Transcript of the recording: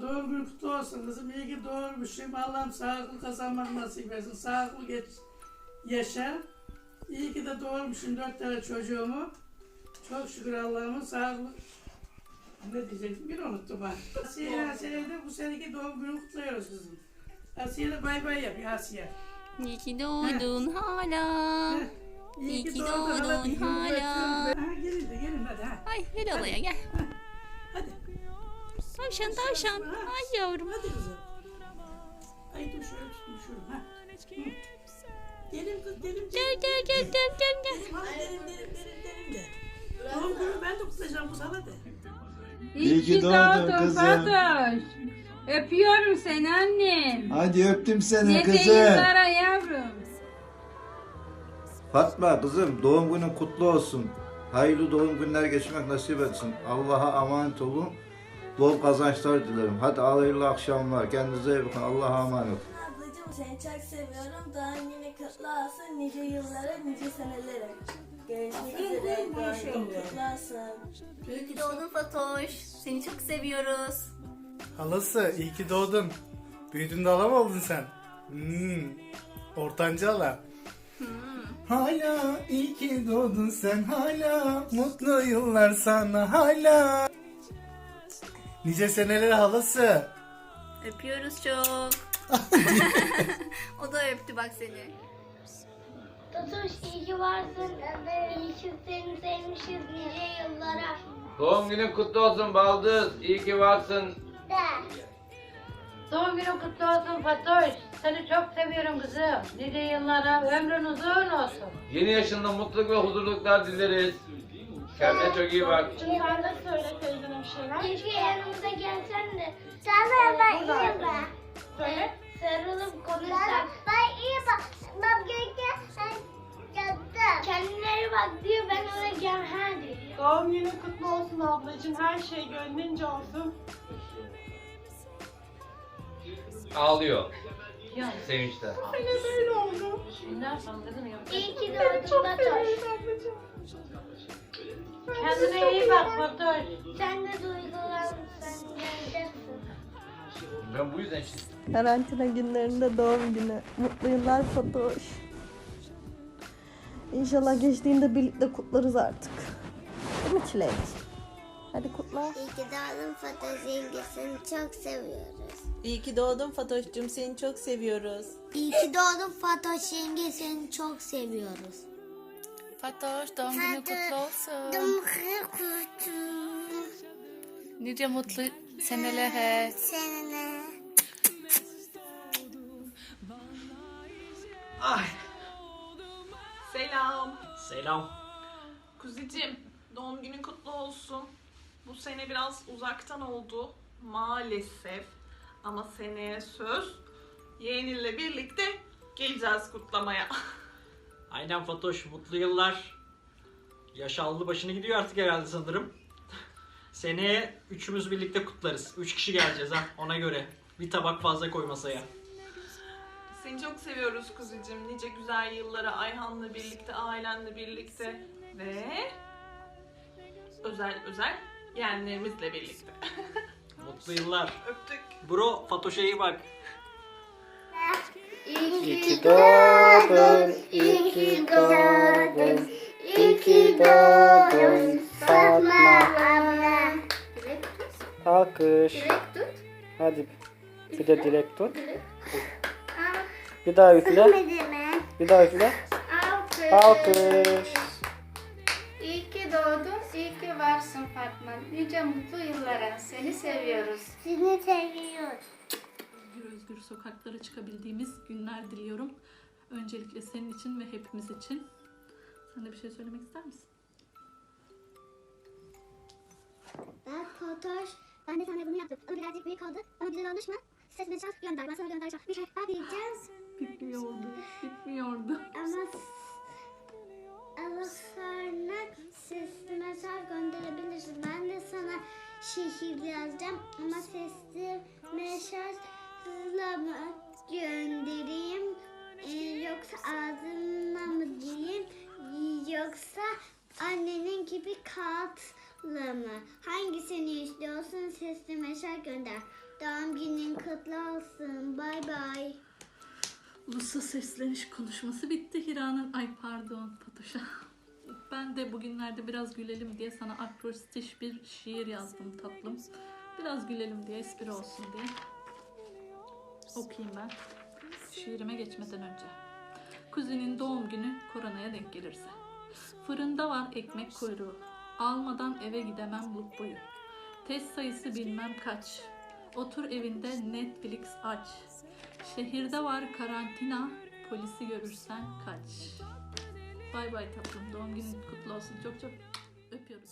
Fatma doğum günün kutlu olsun kızım. İyi ki doğurmuşum. Allah'ım sağlıklı kazanmak nasip etsin. Sağlıklı geç, yaşa. İyi ki de doğurmuşum dört tane çocuğumu. Çok şükür Allah'ıma sağlıklı. Ne diyecektim bir unuttum ben. Asiye senede bu seneki doğum günü kutluyoruz kızım. Asiye de bay bay yapıyor Asiye. İyi ki doğdun hala. Heh. İyi ki doğdun hala. Ha, gelin de gelin hadi ha. Ay gel olaya gel. Tavşan tavşan. Ay yavrum. Hadi kızım. Ay dur şöyle tutayım şunu. Ha. Gelin kız gelin. Gel gel gel gel gel gel. Hadi derin derin derin derin de. Doğum günü ben de kutlayacağım bu sana de. İyi ki doğdun kızım. Fatoş. Öpüyorum seni annem. Hadi öptüm seni Ne kızım. yıllara yavrum. Fatma kızım doğum günün kutlu olsun. Hayırlı doğum günler geçirmek nasip etsin. Allah'a emanet olun. Bol kazançlar dilerim. Hadi hayırlı akşamlar. Kendinize iyi bakın. Allah'a emanet. Ablacığım seni çok seviyorum. Doğum günü kutlu olsun. Nice yıllara, nice senelere. Görüşmek üzere. Doğum günü kutlu olsun. İyi ki doğdun Fatoş. Seni çok seviyoruz. Halası iyi ki doğdun. Büyüdün de hala mı oldun sen? Hmm. Ortancı hala. Hala iyi ki doğdun sen hala. Mutlu yıllar sana hala. Nice seneler halası. Öpüyoruz çok. o da öptü bak seni. Tutuş iyi ki varsın. İyi ki seni sevmişiz nice yıllara. Doğum günün kutlu olsun Baldız. İyi ki varsın. Doğum günün kutlu olsun Fatoş. Seni çok seviyorum kızım. Nice yıllara ömrün uzun olsun. Yeni yaşında mutluluk ve huzurluklar dileriz. Kendine çok iyi bak. Sen de söyle teyzenin bir şeyler. Keşke yanımıza gelsen de. Sana ben iyi bak. Söyle. Sarılıp konuşsak. Ben iyi bak. Ben gelirken Kendine iyi bak diyor ben ona gel ha diyor. Doğum günün kutlu olsun ablacığım. Her şey gönlünce olsun. Ağlıyor. Sevinçten. Yine böyle oldu. Ne yapalım kızım ya? İyi ki doğdun çok Fatoş. ablacığım. Kendine iyi bak Fatoş. Sen de duygulanırsan geleceksin. Ben bu yüzden işte Karantina günlerinde doğum günü. Mutlu yıllar Fatoş. İnşallah geçtiğinde birlikte kutlarız artık. Değil mi Çilek? Hadi kutla. İyi ki doğdun Fatoş yengesini çok seviyoruz. İyi ki doğdun Fatoş'cum seni çok seviyoruz. İyi ki doğdun Fatoş yenge seni çok seviyoruz. Fatoş doğum günü kutlu olsun. Nice mutlu senelere. Seninle. Selam. Selam. Kuzicim, doğum günün kutlu olsun. Bu sene biraz uzaktan oldu maalesef. Ama seneye söz yeğeninle birlikte geleceğiz kutlamaya. Aynen Fatoş mutlu yıllar. Yaş aldı başını gidiyor artık herhalde sanırım. Seneye üçümüz birlikte kutlarız. Üç kişi geleceğiz ha ona göre. Bir tabak fazla koy masaya. Seni çok seviyoruz kuzicim. Nice güzel yıllara Ayhan'la birlikte, ailenle birlikte ve özel özel yeğenlerimizle birlikte. Mutlu yıllar. Öptük. Bro Fatoş'a iyi bak. İyi ki doğdun, iyi ki doğdun, iyi ki doğdun Fatma abla. Alkış. Direkt tut. Hadi bir de direkt tut. Bir daha üfle. Bir daha üfle. Alkış. Alkış. Ki doğdun, iyi ki varsın Fatma. Nice mutlu yıllara. Seni seviyoruz. Seni seviyoruz. özgür sokaklara çıkabildiğimiz günler diliyorum. Öncelikle senin için ve hepimiz için. Sen de bir şey söylemek ister misin? Ben Fatoş. Ben de sana bunu yaptım. Ama birazcık büyük oldu. Ama güzel olmuş mu? Ses mesaj gönder. Ben sana göndereceğim. Bir şey daha. Bitmiyordu, bitmiyordu. Ama sonra sesli mesaj gönderebilirsin. Ben de sana şehir yazacağım ama sesli mesajla mı göndereyim Ee, yoksa ağzımla mı diyeyim yoksa annenin gibi kağıtla mı? Hangisini istiyorsun sesli mesaj gönder. Doğum günün kutlu olsun. Bay bay. Ulusal sesleniş konuşması bitti Hira'nın. Ay pardon Fatoş'a. Ben de bugünlerde biraz gülelim diye sana akrostiş bir şiir yazdım tatlım. Biraz gülelim diye, espri olsun diye. Okuyayım ben. Şiirime geçmeden önce. Kuzinin doğum günü koronaya denk gelirse. Fırında var ekmek kuyruğu. Almadan eve gidemem lut boyu. Test sayısı bilmem kaç. Otur evinde Netflix aç. Şehirde var karantina. Polisi görürsen kaç. Bay bay tatlım. Doğum günün kutlu olsun. Çok çok öpüyoruz.